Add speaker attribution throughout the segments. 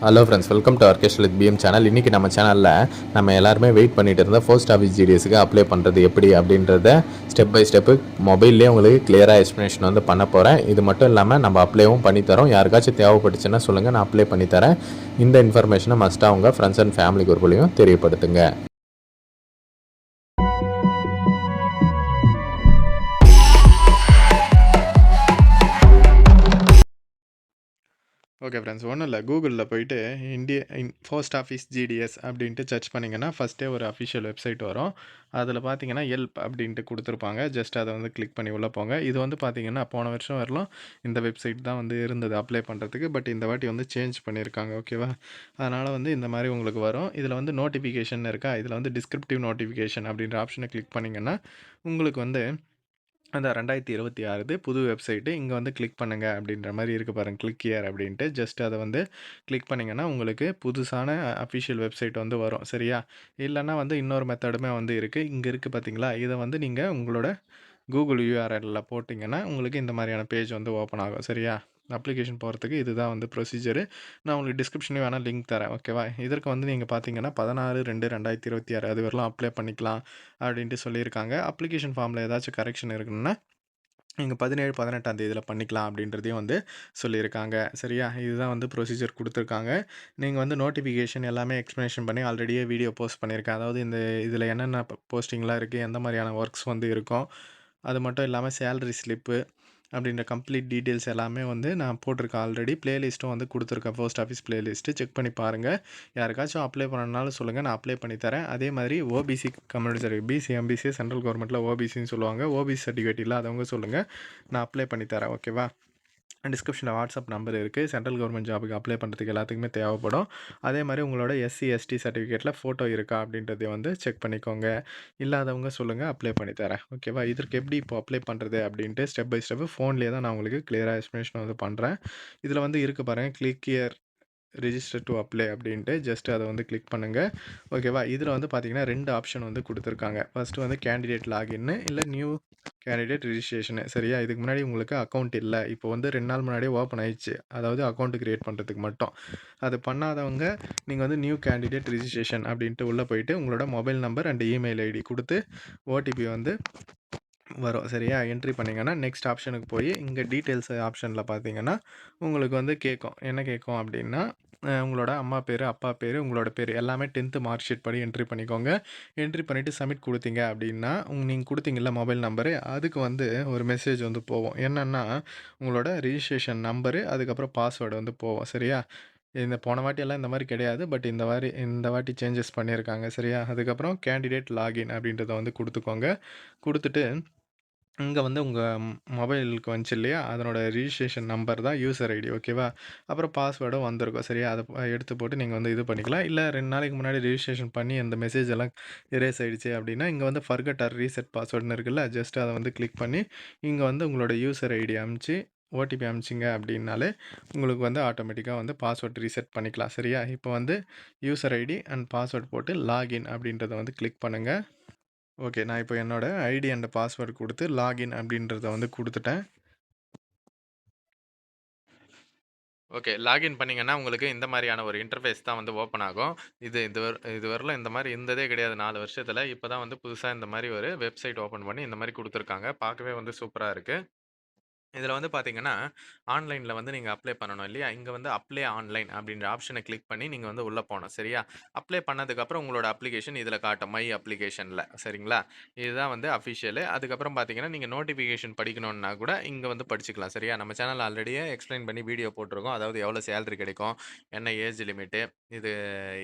Speaker 1: Hello friends welcome to orchestral with PM channel இன்றைக்கி நம்ம சேனலில் நம்ம எல்லாருமே வெயிட் பண்ணிட்டு இருந்த போஸ்ட் ஆஃபீஸ் ஜிடிஎஸ்க்கு அப்ளை பண்ணுறது எப்படி அப்படின்றத ஸ்டெப் பை ஸ்டெப்பு மொபைல்லேயே உங்களுக்கு கிளியராக எக்ஸ்ப்ளனேஷன் வந்து பண்ண போகிறேன் இது மட்டும் இல்லாமல் நம்ம அப்ளைவும் பண்ணித்தரோம் யாருக்காச்சும் தேவைப்பட்டுச்சுன்னா சொல்லுங்கள் நான் அப்ளை பண்ணித்தரேன் இந்த இன்ஃபர்மேஷனை மஸ்ட்டாக உங்கள் ஃப்ரெண்ட்ஸ் அண்ட் ஃபேமிலி குரூப்லையும் தெரியப்படுத்துங்க. ஓகே ஃப்ரெண்ட்ஸ் ஒன்றும் இல்லை. கூகுளில் போயிட்டு Indian post office GDS அப்படின்ட்டு சர்ச் பண்ணிங்கன்னா ஃபஸ்ட்டே ஒரு அஃபிஷியல் வெப்சைட் வரும். அதில் பார்த்தீங்கன்னா ஹெல்ப் அப்படின்ட்டு கொடுத்துருப்பாங்க. ஜஸ்ட் அதை வந்து கிளிக் பண்ணி உள்ளே போங்க. இது வந்து பார்த்தீங்கன்னா போன வருஷம் வரலாம் இந்த வெப்சைட் தான் வந்து இருந்தது அப்ளை பண்ணுறதுக்கு பட் இந்த வாட்டி வந்து சேஞ்ச் பண்ணியிருக்காங்க. ஓகேவா அதனால் வந்து இந்த மாதிரி உங்களுக்கு வரும். இதில் வந்து நோட்டிஃபிகேஷன் இருக்கா? இதில் வந்து டிஸ்கிரிப்டிவ் நோட்டிஃபிகேஷன் அப்படின்ற ஆப்ஷனை கிளிக் பண்ணிங்கன்னா உங்களுக்கு வந்து அந்த ரெண்டாயிரத்தி இருபத்தி ஆறுது புது வெப்சைட்டு. இங்கே வந்து கிளிக் பண்ணுங்கள் அப்படின்ற மாதிரி இருக்குது பாருங்கள் கிளிக் இயர் அப்படின்ட்டு. ஜஸ்ட் அதை வந்து கிளிக் பண்ணிங்கன்னா உங்களுக்கு புதுசான அஃபிஷியல் வெப்சைட் வந்து வரும். சரியா? இல்லைன்னா வந்து இன்னொரு மெத்தடுமே வந்து இருக்குது இங்கே இருக்குது பார்த்தீங்களா இதை வந்து நீங்கள் உங்களோட கூகுள் யூஆர்எல்லில் போட்டிங்கன்னா உங்களுக்கு இந்த மாதிரியான பேஜ் வந்து ஓப்பன் ஆகும். சரியா? அப்ளிகேஷன் போகிறதுக்கு இதுதான் வந்து ப்ரொசீஜரு நான் உங்களுக்கு டிஸ்கிரிப்ஷனே வேணால் லிங்க் தரேன் ஓகேவா இதற்கு வந்து நீங்கள் பார்த்தீங்கன்னா பதினாறு ரெண்டு ரெண்டாயிரத்தி இருபத்தி ஆறு அது வரலாம் அப்ளை பண்ணிக்கலாம் அப்படின்ட்டு சொல்லியிருக்காங்க. அப்ளிகேஷன் ஃபார்மில் ஏதாச்சும் கரெக்ஷன் இருக்குன்னா நீங்கள் பதினேழு பதினெட்டாம் தேதியில் பண்ணிக்கலாம் அப்படின்றதையும் வந்து சொல்லியிருக்காங்க. சரியா? இதுதான் வந்து ப்ரொசீஜர் கொடுத்துருக்காங்க. நீங்கள் வந்து நோட்டிஃபிகேஷன் எல்லாமே எக்ஸ்ப்ளனேஷன் பண்ணி ஆல்ரெடியே வீடியோ போஸ்ட் பண்ணியிருக்கேன். அதாவது இந்த இதில் என்னென்ன போஸ்டிங்லாம் இருக்குது எந்த மாதிரியான ஒர்க்ஸ் வந்து இருக்கும் அது மட்டும் இல்லாமல் சேலரி ஸ்லிப்பு அப்படின்ற கம்ப்ளீட் டீட்டெயில்ஸ் எல்லாமே வந்து நான் போட்டிருக்கேன் ஆல்ரெடி ப்ளேலிஸ்ட்டும் வந்து கொடுத்துருக்கேன். போஸ்ட் ஆஃபீஸ் ப்ளேலிஸ்ட்டு செக் பண்ணி பாருங்கள் யாருக்காச்சும் அப்ளை பண்ணனாலும் சொல்லுங்கள் நான் அப்ளை பண்ணி தரேன். அதே மாதிரி OBC community certificate BC MBC central கவர்மெண்ட்டில் ஓபிசின்னு சொல்லுவாங்க. ஓபிசி சர்டிஃபிகேட் இல்லாதவங்க சொல்லுங்கள் நான் அப்ளை பண்ணி தரேன். ஓகேவா டிஸ்கிரிப்ஷனில் வாட்ஸ்அப் நம்பர் இருக்குது சென்ட்ரல் கவர்மெண்ட் ஜாபுக்கு அப்ளை பண்ணுறதுக்கு எல்லாத்துக்குமே தேவைப்படும். அதே மாதிரி உங்களோட எஸ்சி எஸ்டி சர்டிஃபிகேட்டில் ஃபோட்டோ இருக்கா அப்படின்றத வந்து செக் பண்ணிக்கோங்க. இல்லாதவங்க சொல்லுங்கள் அப்ளை பண்ணி தரேன். ஓகேவா இதற்கு எப்படி இப்போ அப்ளை பண்ணுறது அப்படின்ட்டு ஸ்டெப் பை ஸ்டெப் ஃபோன்லேயே தான் நான் உங்களுக்கு கிளியராக எக்ஸ்ப்ளனேஷன் வந்து பண்ணுறேன் இதில் வந்து இருக்குது பாருங்கள் click here register to apply அப்படின்ட்டு ஜஸ்ட் அதை வந்து கிளிக் பண்ணுங்கள் ஓகேவா இதில் வந்து பார்த்தீங்கன்னா ரெண்டு ஆப்ஷன் வந்து கொடுத்துருக்காங்க. ஃபஸ்ட்டு வந்து கேண்டிடேட் லாகின்னு இல்லை நியூ கேண்டிடேட் ரிஜிஸ்ட்ரேஷனு சரியா? இதுக்கு முன்னாடி உங்களுக்கு அக்கௌண்ட் இல்லை. இப்போ வந்து ரெண்டு நாள் முன்னாடியே ஓப்பன் ஆயிடுச்சு. அதாவது அக்கௌண்ட் க்ரியேட் பண்ணுறதுக்கு மட்டும். அது பண்ணாதவங்க நீங்கள் வந்து நியூ கேண்டிடேட் ரிஜிஸ்ட்ரேஷன் அப்படின்ட்டு உள்ளே போயிட்டு உங்களோட mobile number and email ID கொடுத்து ஓடிபி வந்து வரும். சரியா? என்ட்ரி பண்ணிங்கன்னா நெக்ஸ்ட் ஆப்ஷனுக்கு போய் இங்கே டீட்டெயில்ஸ் ஆப்ஷனில் பார்த்தீங்கன்னா உங்களுக்கு வந்து கேட்கும் என்ன கேட்கும் அப்படின்னா உங்களோட அம்மா பேர் அப்பா பேர் உங்களோட பேர் எல்லாமே டென்த்து மார்க் ஷீட் படி என்ட்ரி பண்ணிக்கோங்க. என்ட்ரி பண்ணிவிட்டு சப்மிட் கொடுத்தீங்க அப்படின்னா உங்க நீங்கள் கொடுத்தீங்கல்ல மொபைல் நம்பரு அதுக்கு வந்து ஒரு மெசேஜ் வந்து போகும். என்னென்னா உங்களோட ரிஜிஸ்ட்ரேஷன் நம்பரு அதுக்கப்புறம் பாஸ்வேர்டு வந்து போவோம் சரியா? இந்த போன வாட்டியெல்லாம் இந்த மாதிரி கிடையாது பட் இந்த மாதிரி இந்த வாட்டி சேஞ்சஸ் பண்ணியிருக்காங்க சரியா? அதுக்கப்புறம் கேண்டிடேட் லாகின் அப்படின்றத வந்து கொடுத்துக்கோங்க. கொடுத்துட்டு இங்கே வந்து உங்கள் மொபைலுக்கு வந்துச்சு இல்லையா? அதனோட ரிஜிஸ்ட்ரேஷன் நம்பர் தான் யூசர் ஐடி ஓகேவா அப்புறம் பாஸ்வேர்டும் வந்திருக்கும் சரியா? அதை எடுத்து போட்டு நீங்கள் வந்து இது பண்ணிக்கலாம். இல்லை ரெண்டு நாளைக்கு முன்னாடி ரிஜிஸ்ட்ரேஷன் பண்ணி அந்த மெசேஜ் எல்லாம் எரேஸ் ஆகிடுச்சு அப்படின்னா இங்கே வந்து ஃபர்கட் ஆர் ரீசெட் பாஸ்வேர்டுன்னு இருக்குல்ல ஜஸ்ட் அதை வந்து கிளிக் பண்ணி இங்கே வந்து உங்களோட யூசர் ஐடி அமுச்சு ஓடிபி அமிச்சிங்க அப்படின்னாலே உங்களுக்கு வந்து ஆட்டோமேட்டிக்காக வந்து பாஸ்வேர்ட் ரீசெட் பண்ணிக்கலாம் சரியா? இப்போ வந்து யூசர் ஐடி அண்ட் பாஸ்வேர்ட் போட்டு லாகின் அப்படின்றத வந்து கிளிக் பண்ணுங்கள் ஓகே. நான் இப்போ என்னோடய ஐடி அண்ட் பாஸ்வேர்டு கொடுத்து லாகின் அப்படின்றத வந்து கொடுத்துட்டேன். ஓகே. லாகின் பண்ணிங்கன்னா உங்களுக்கு இந்த மாதிரியான ஒரு இன்டர்ஃபேஸ் தான் வந்து ஓப்பன் ஆகும். இது இது வர இது வரலாம் இந்த மாதிரி இருந்ததே கிடையாது. நாலு வருஷத்தில். இப்போ தான் வந்து புதுசாக இந்த மாதிரி ஒரு வெப்சைட் ஓப்பன் பண்ணி இந்த மாதிரி கொடுத்துருக்காங்க. பார்க்கவே வந்து சூப்பராக இருக்குது இதில் வந்து பார்த்தீங்கன்னா ஆன்லைனில் வந்து நீங்கள் அப்ளை பண்ணணும் இல்லையா? இங்கே வந்து அப்ளை ஆன்லைன் அப்படின்ற ஆப்ஷனை கிளிக் பண்ணி நீங்கள் வந்து உள்ளே போகணும் சரியா? அப்ளை பண்ணதுக்கப்புறம் உங்களோட அப்ளிகேஷன் இதில் காட்டும் மை அப்ளிகேஷனில் சரிங்களா? இதுதான் வந்து அஃபிஷியலு. அதுக்கப்புறம் பார்த்தீங்கன்னா நீங்கள் நோட்டிஃபிகேஷன் படிக்கணும்னா கூட இங்கே வந்து படிச்சுக்கலாம் சரியா? நம்ம சேனல் ஆல்ரெடியே எக்ஸ்பிளைன் பண்ணி வீடியோ போட்டிருக்கோம். அதாவது எவ்வளோ சேலரி கிடைக்கும் என்ன ஏஜ் லிமிட்டு இது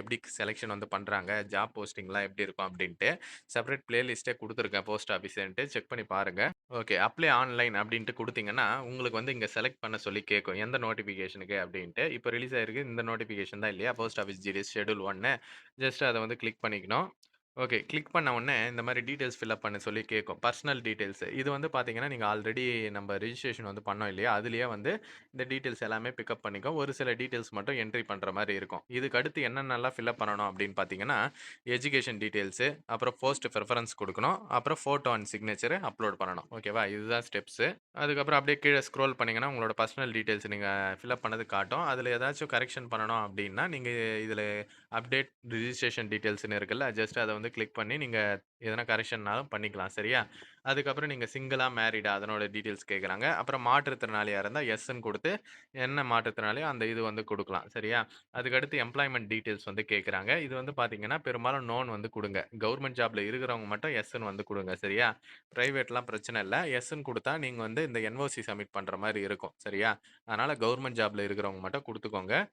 Speaker 1: எப்படி செலெக்ஷன் வந்து பண்ணுறாங்க ஜாப் போஸ்டிங்லாம் எப்படி இருக்கும் அப்படின்ட்டு செப்பரேட் பிளேலிஸ்ட்டே கொடுத்துருக்கேன் போஸ்ட் ஆஃபீஸ்ன்ட்டு. செக் பண்ணி பாருங்கள் ஓகே அப்ளை ஆன்லைன் அப்படின்ட்டு கொடுத்தீங்கன்னா உங்களுக்கு வந்து இங்கே செலக்ட் பண்ண சொல்லி கேட்கும் எந்த நோட்டிஃபிகேஷனுக்கு அப்படின்ட்டு. இப்போ ரிலீஸ் ஆயிருக்கு இந்த நோட்டிஃபிகேஷன் தான் இல்லையா? போஸ்ட் ஆஃபீஸ் ஜிடிஎஸ் ஷெடியூல் ஒன்று ஜஸ்ட் அதை வந்து கிளிக் பண்ணிக்கணும்.
Speaker 2: ஓகே. கிளிக் பண்ண உடனே இந்த மாரி டீட்டெயில்ஸ் ஃபில்அப் பண்ண சொல்லி கேட்கும். Personal details. இது வந்து பார்த்தீங்கன்னா, நீங்க ஆல்ரெடி நம்ம ரிஜிஸ்ட்ரேஷன் வந்து பண்ணோம் இல்லையா? அதிலேயே வந்து இந்த டீட்டெயில்ஸ் எல்லாமே பிக்கப் பண்ணிக்கும். ஒரு சில டீட்டெயில்ஸ் மட்டும் என்ட்ரி பண்ற மாரி இருக்கும். இதுக்கு அடுத்து என்னென்னலாம் ஃபில்அப் பண்ணணும் அப்படின்னு பார்த்தீங்கன்னா, எஜுகேஷன் டீட்டெயில்ஸு அப்புறம் போஸ்ட் ப்ரிஃபரன்ஸ் குடுக்கணும். அப்புறம் ஃபோட்டோ அண்ட் சிக்னேச்சர் அப்லோட் பண்ணணும். ஓகேவா? இதுதான் ஸ்டெப்ஸு அதுக்கப்புறம் அப்படியே கீழ ஸ்க்ரோல் பண்ணீங்கன்னா, உங்களோட பர்சனல் டீட்டெயில்ஸ் நீங்க ஃபில்அப் பண்ணது காட்டும். அதில ஏதாச்சும் கரெக்ஷன் பண்ணணும் அப்படின்னா, நீங்க இதில அப்டேட் ரிஜிஸ்ட்ரேஷன் டீட்டெயில்ஸ்ன்னு இருக்குல்ல, ஜஸ்ட் அத வந்து கிளிக் பண்ணி நீங்க எதனா கரெக்ஷன்னாலும் பண்ணிக்கலாம். சரியா? அதுக்கப்புறம் நீங்க சிங்கிளா, மேரிடா அதனோட டீட்டெயில்ஸ் கேட்குறாங்க. அப்புறம் மாற்றுத்திறனாளியா இருந்தா எஸ்ன்னு குடுத்து, என்ன மாற்றுத்திறனாளியோ அந்த இது வந்து குடுக்கலாம். சரியா? அதுக்கடுத்து எம்ப்ளாய்மென்ட் டீட்டெயில்ஸ் வந்து கேட்குறாங்க. இது வந்து பார்த்தீங்கன்னா, பெரும்பாலும் நோன் வந்து குடுங்க. கவர்ன்மென்ட் ஜாப்ல இருக்கிறவங்க மட்டும் எஸ்ன்னு வந்து குடுங்க. சரியா? பிரைவேட்லாம் பிரச்சனை இல்ல. எஸ்ன்னு குடுத்தா நீங்க வந்து இந்த என்ஓசி சப்மிட் பண்ற மாரி இருக்கும். சரியா? அதனால கவர்ன்மென்ட் ஜாப்ல இருக்கிறவங்க மட்டும் குடுத்துக்கோங்க.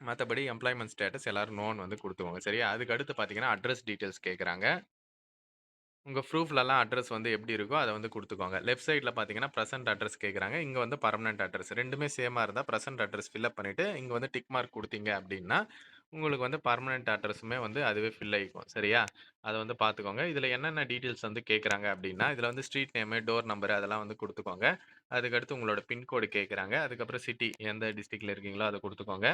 Speaker 2: மத்தபடி எம்ப்ளாய்மெண்ட் ஸ்டேட்டஸ் எல்லாரும் நோன் வந்து குடுத்துக்கோங்க. சரியா? அதுக்கு அடுத்து பார்த்தீங்கன்னா, அட்ரஸ் டீட்டெயில்ஸ் கேட்குறாங்க. உங்க ப்ரூஃப்லலாம் அட்ரஸ் வந்து எப்படி இருக்கோ, அத வந்து குடுத்துக்கோங்க. லெஃப்ட் சைட்ல பார்த்தீங்கன்னா, பிரசன்ட் அட்ரஸ் கேட்குறாங்க. இங்க வந்து பெர்மனன்ட் அட்ரஸ். 2மே சேமா இருந்தா பிரசன்ட் அட்ரஸ் ஃபில் அப் பண்ணிட்டு, இங்க வந்து டிக் மார்க் குடுத்தீங்க அப்படின்னா, உங்களுக்கு வந்து பர்மனெண்ட் அட்ரஸுமே வந்து அதுவே ஃபில் ஆகிக்கும் சரியா? அதை வந்து பார்த்துக்கோங்க. இதில் என்னென்ன டீட்டெயில்ஸ் வந்து கேட்குறாங்க அப்படின்னா, இதில் வந்து ஸ்ட்ரீட் நேமு, டோர் நம்பர் அதெல்லாம் வந்து கொடுத்துக்கோங்க அதுக்கடுத்து உங்களோட பின்கோடு கேட்குறாங்க. அதுக்கப்புறம் சிட்டி எந்த டிஸ்ட்ரிக்டில் இருக்கீங்களோ அதை கொடுத்துக்கோங்க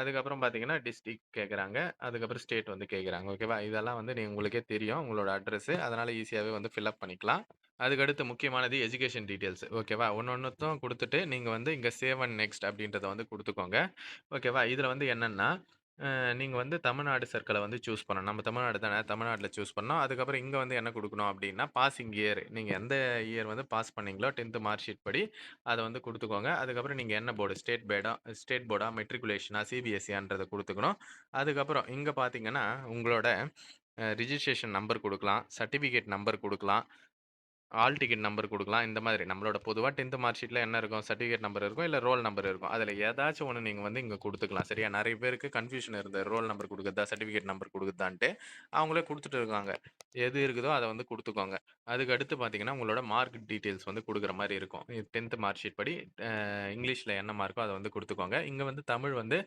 Speaker 2: அதுக்கப்புறம் பார்த்தீங்கன்னா, டிஸ்ட்ரிக்ட் கேட்குறாங்க. அதுக்கப்புறம் ஸ்டேட் வந்து கேட்குறாங்க. ஓகேவா? இதெல்லாம் வந்து நீ உங்களுக்கே தெரியும். உங்களோட அட்ரஸ்ஸு அதனால் ஈஸியாகவே வந்து ஃபில் அப் பண்ணிக்கலாம். அதுக்கடுத்து முக்கியமானது எஜுகேஷன் டீட்டெயில்ஸ். ஓகேவா? ஒன்று ஒன்றுத்தும் கொடுத்துட்டு நீங்கள் வந்து இங்கே சேவ் அண்ட் நெக்ஸ்ட் அப்படின்றத வந்து கொடுத்துக்கோங்க ஓகேவா? இதில் வந்து என்னென்னா அ நீங்க வந்து தமிழ்நாடு சர்க்கிள வந்து சூஸ் பண்ணணும். நம்ம தமிழ்நாடு தானே, தமிழ்நாட்ல சூஸ் பண்ணோம் அதுக்கப்புறம் இங்க வந்து என்ன குடுக்கணும் அப்படின்னா, பாசிங் இயர். நீங்க எந்த இயர் வந்து பாஸ் பண்ணீங்களோ 10த் மார்க் ஷீட் படி அத வந்து குடுத்துக்கோங்க. அதுக்கப்புறம் நீங்க என்ன போர்டு ஸ்டேட் பேடா ஸ்டேட் போர்டா, மெட்ரிகுலேஷனா, சிபிஎஸ்இயான்றத குடுத்துக்கணும். அதுக்கப்புறம் இங்க பார்த்தீங்கன்னா, உங்களோட அ ரிஜிஸ்ட்ரேஷன் நம்பர் குடுக்கலாம். சர்டிஃபிகேட் நம்பர் குடுக்கலாம். ஹால் டிக்கெட் நம்பர் கொடுக்கலாம் இந்த மாதிரி நம்மளோட பொதுவாக டென்த்து மார்க் ஷீட்டில் என்ன இருக்கும்? சர்டிஃபிகேட் நம்பர் இருக்கும். இல்லை ரோல் நம்பர் இருக்கும். அதில் ஏதாச்சும் ஒன்று நீங்கள் வந்து இங்கே கொடுத்துக்கலாம் சரியா? நிறைய பேருக்கு கன்ஃப்யூஷன் இருந்தது. ரோல் நம்பர் கொடுக்குதா சர்டிஃபிகேட் நம்பர் கொடுக்குதான்ட்டு அவங்களே கொடுத்துட்டு இருக்காங்க. எது இருக்குதோ அதை வந்து கொடுத்துக்கோங்க அதுக்கு அடுத்து பார்த்தீங்கன்னா, உங்களோட மார்க் டீட்டெயில்ஸ் வந்து கொடுக்குற மாதிரி இருக்கும். 10த் மார்க் ஷீட் படி இங்கிலீஷில் என்ன மார்க்கோ அதை வந்து கொடுத்துக்கோங்க இங்கே வந்து தமிழ் வந்து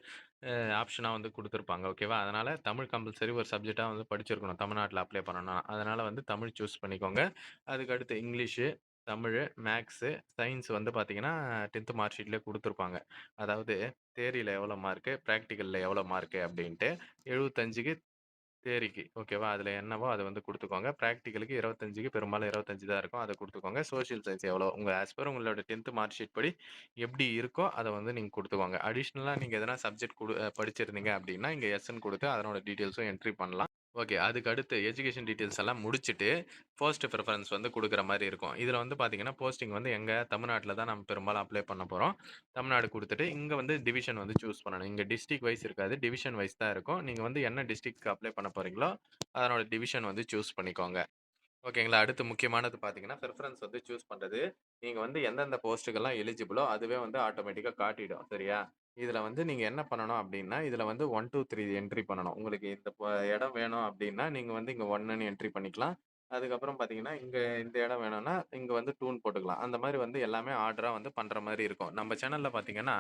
Speaker 2: ஆப்ஷனாக வந்து கொடுத்துருப்பாங்க ஓகேவா? அதனால் தமிழ் கம்பல்சரி ஒரு சப்ஜெக்டாக வந்து படிச்சிருக்கணும். தமிழ்நாட்டில் அப்ளை பண்ணணும்னா. அதனால் வந்து தமிழ் சூஸ் பண்ணிக்கோங்க. அதுக்கு அடுத்து இங்கிலீஷு, தமிழ் மேக்ஸு, சயின்ஸ் வந்து பார்த்தீங்கன்னா, 10த் மார்க் ஷீட்லேயே கொடுத்துருப்பாங்க அதாவது தேரியில் எவ்வளோ மார்க்கு, ப்ராக்டிக்கலில் எவ்வளோ மார்க்கு அப்படின்ட்டு. 75க்கு தேரிக்கு ஓகேவா? அதில் என்னவோ அதை வந்து கொடுத்துக்கோங்க ப்ராக்டிக்கலுக்கு இருபத்தஞ்சிக்கு பெரும்பாலும் 25 தான் இருக்கும். அதை கொடுத்துக்கோங்க சோஷியல் சயின்ஸ் எவ்வளோ? உங்கள் ஆஸ் பர் உங்களோட 10த் மார்க் ஷீட் படி எப்படி இருக்கோ, அதை வந்து நீங்கள் கொடுத்துக்கோங்க அடிஷ்னலாக நீங்கள் எதனா சப்ஜெக்ட் கொடு படிச்சிருந்தீங்க அப்படின்னா, இங்கே எஸ்என் கொடுத்து அதனோட டீட்டெயில்ஸும் என்ட்ரி பண்ணலாம். ஓகே. அதுக்கு அடுத்து எஜுகேஷன் டீட்டெயில்ஸ் எல்லாம் முடிச்சுட்டு, போஸ்ட் ப்ரிஃபரன்ஸ் வந்து குடுக்குற மாரி இருக்கும். இதுல வந்து பார்த்தீங்கன்னா, போஸ்டிங் வந்து எங்க தமிழ்நாட்டில் தான் நம்ம பெரும்பாலும் அப்ளை பண்ண போறோம். தமிழ்நாடு குடுத்துட்டு, இங்க வந்து டிவிஷன் வந்து சூஸ் பண்ணணும். இங்க டிஸ்ட்ரிக்ட் வைஸ் இருக்காது. டிவிஷன் வைஸ் தான் இருக்கும். நீங்க வந்து என்ன டிஸ்ட்ரிக்ட்க்கு அப்ளை பண்ண போறீங்களோ, அதனோட டிவிஷன் வந்து சூஸ் பண்ணிக்கோங்க. ஓகேங்களா. அடுத்து முக்கியமானது பார்த்தீங்கன்னா, ப்ரிஃபரன்ஸ் வந்து சூஸ் பண்றது. நீங்க வந்து எந்தெந்த போஸ்ட்டுக்கெல்லாம் எலிஜிபிளோ அதுவே வந்து ஆட்டோமேட்டிக்கா காட்டிடும். சரியா? இதுல வந்து நீங்க என்ன பண்ணணும் அப்படின்னா இதுல வந்து 1, 2, 3 என்ட்ரி பண்ணணும். உங்களுக்கு இந்த ப இடம் வேணும் அப்படின்னா நீங்க வந்து இங்க 1ன்னு என்ட்ரி பண்ணிக்கலாம். அதுக்கப்புறம் பார்த்தீங்கன்னா, இங்க இந்த இடம் வேணும்னா, இங்க வந்து 2ன்னு போட்டுக்கலாம். அந்த மாரி வந்து எல்லாமே ஆர்டரா வந்து பண்ற மாரி இருக்கும். நம்ம சேனல்ல பார்த்தீங்கன்னா,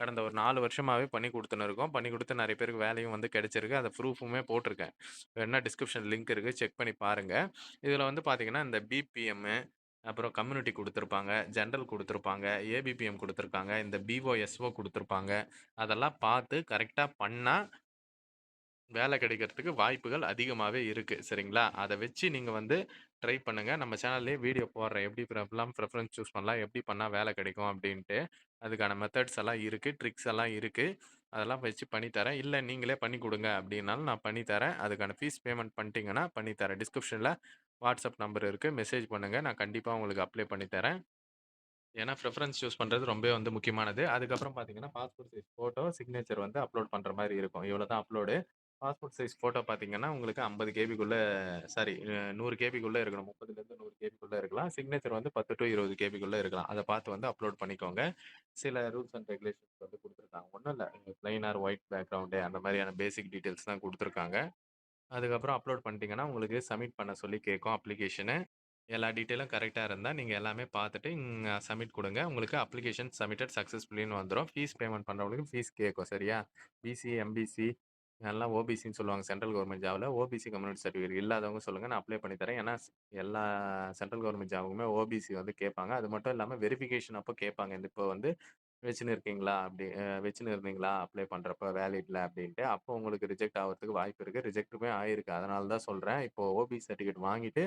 Speaker 2: கடந்த ஒரு 4 வருஷமாவே பண்ணி குடுத்துன்னு இருக்கோம். பண்ணி குடுத்து நெறைய பேருக்கு வேலையும் வந்து கிடைச்சிருக்கு. அத ப்ரூஃபுமே போட்டிருக்கேன். வேணுனா டிஸ்கிரிப்ஷன் லிங்க் இருக்கு. செக் பண்ணி பாருங்க. இதுல வந்து பார்த்தீங்கன்னா, இந்த பிபிஎம்மு, அப்புறம் கம்யூனிட்டி குடுத்துருப்பாங்க. ஜென்ரல் குடுத்துருப்பாங்க. ஏபிபிஎம் குடுத்துருக்காங்க. இந்த பிஓஎஸ்ஓ குடுத்துருப்பாங்க. அதெல்லாம் பார்த்து கரெக்ட்டா பண்ணா வேலை கிடைக்கிறதுக்கு வாய்ப்புகள் அதிகமாவே இருக்கு. சரிங்களா? அத வச்சு நீங்க வந்து ட்ரை பண்ணுங்க. நம்ம சேனல்லயே வீடியோ போடுறேன். எப்படி எப்படிலாம் ப்ரெஃபரன்ஸ் சூஸ் பண்ணலாம்? எப்படி பண்ணா வேலை கிடைக்கும்? அப்படின்ட்டு. அதுக்கான மெத்தட்ஸ் எல்லாம் இருக்கு. ட்ரிக்ஸ் எல்லாம் இருக்கு. அதெல்லாம் வச்சு பண்ணி தரேன். இல்ல நீங்களே பண்ணி குடுங்க அப்படின்னாலும் நான் பண்ணி தரேன். அதுக்கான ஃபீஸ் பேமெண்ட் பண்ணிட்டீங்கன்னா பண்ணி தரேன். டிஸ்கிரிப்ஷன்ல வாட்ஸ்அப் நம்பர் இருக்குது மெசேஜ் பண்ணுங்கள் நான் கண்டிப்பாக உங்களுக்கு அப்ளை பண்ணி தரேன். ஏன்னா ப்ரிஃபரன்ஸ் சூஸ் பண்ணுறது ரொம்பவே வந்து முக்கியமானது. அதுக்கப்புறம் பார்த்தீங்கன்னா, பாஸ்போர்ட் சைஸ் ஃபோட்டோ, சிக்னேச்சர் வந்து அப்லோட் பண்ணுற மாதிரி இருக்கும். இவ்வளோ தான் அப்லோடு. பாஸ்போர்ட் சைஸ் ஃபோட்டோ பார்த்தீங்கன்னா, உங்களுக்கு ஐம்பது கேபிக்குள்ளே சாரி நூறு கேபிக்குள்ளே இருக்கணும். முப்பதுலேருந்து நூறு கேபிக்குள்ளே இருக்கலாம். சிக்னேச்சர் வந்து பத்து டு இருபது கேபிக்குள்ளே இருக்கலாம். அதை பார்த்து வந்து அப்லோட் பண்ணிக்கோங்க. சில ரூல்ஸ் அண்ட் ரெகுலேஷன்ஸ் வந்து கொடுத்துருக்காங்க ஒன்றும் இல்லை பிளெயின் ஒயிட் பேக்ரவுண்டு அந்த மாதிரியான பேசிக் டீட்டெயில்ஸ் தான் கொடுத்துருக்காங்க அதுக்கப்புறம் அப்லோட் பண்ணிட்டீங்கன்னா, உங்களுக்கு சப்மிட் பண்ண சொல்லி கேட்கும் அப்ளிகேஷனு. எல்லா டீட்டெயிலும் கரெக்டாக இருந்தால் நீங்கள் எல்லாமே பார்த்துட்டு இங்க சப்மிட் கொடுங்க உங்களுக்கு அப்ளிகேஷன் சப்மிட்டட் சக்ஸஸ்ஃபுல்லின்னு வந்துடும் ஃபீஸ் பேமெண்ட் பண்ணுறவங்களுக்கு ஃபீஸ் கேட்கும். சரியா? பிசி, எம்பிசி எல்லாம் ஓபிசின்னு சொல்லுவாங்க சென்ட்ரல் கவர்மெண்ட் ஜாபில் ஓபிசி கம்யூனிட்டி சர்டிஃபிகேட் இல்லாதவங்க சொல்லுங்கள் நான் அப்ளை பண்ணி தரேன். ஏன்னா, எல்லா சென்ட்ரல் கவர்மெண்ட் ஜாப்க்குமே ஓபிசி வந்து கேட்பாங்க. அது மட்டும் இல்லாமல் வெரிஃபிகேஷன் அப்போ கேட்பாங்க. இந்த இப்போ வந்து வச்சுன்னு இருக்கீங்களா? அப்படி அ வச்சுன்னு இருந்தீங்களா? அப்ளை பண்றப்ப வேலிட்ல அப்டின்ட்டு. அப்போ உங்களுக்கு ரிஜெக்ட் ஆவறதுக்கு வாய்ப்பு இருக்கு. ரிஜெக்ட்டுமே ஆயிருக்கு. அதனால தான் சொல்றேன். இப்போ ஓபி சர்டிஃபிகேட் வாங்கிட்டு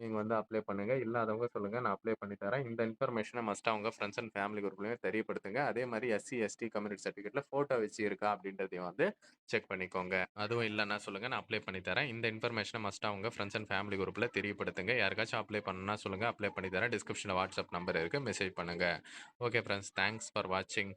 Speaker 2: நீங்கள் வந்து அப்ளை பண்ணுங்க. இல்லாதவங்க சொல்லுங்கள் நான் அப்ளை பண்ணி தரேன். இந்த இன்ஃபர்மேஷனை மஸ்ட் அவங்க ஃப்ரெண்ட்ஸ் அண்ட் ஃபேமிலி குரூப்லையும் தெரியப்படுத்துங்க. அதே மாதிரி எஸ்சி, எஸ்டி கம்யூனிட்டி சர்டிஃபிகேட்ல ஃபோட்டோ வச்சு இருக்கா? அப்படின்றதையும் வந்து செக் பண்ணிக்கோங்க. அதுவும் இல்லைன்னா சொல்லுங்கள் நான் அப்ளை பண்ணி தரேன். இந்த இன்ஃபர்மேஷனை மஸ்ட் அவங்க ஃப்ரெண்ட்ஸ் அண்ட் ஃபேமிலி குரூப்ல தெரியப்படுத்துங்க. யாருக்காச்சும் அப்ளை பண்ணணும்னா சொல்லுங்கள் அப்ளை பண்ணி தரேன். டிஸ்கிரிப்ஷனில் வாட்ஸ்அப் நம்பர் இருக்குது மெசேஜ் பண்ணுங்கள் ஓகே ஃப்ரெண்ட்ஸ் தேங்க்ஸ் ஃபார் வாட்சிங்.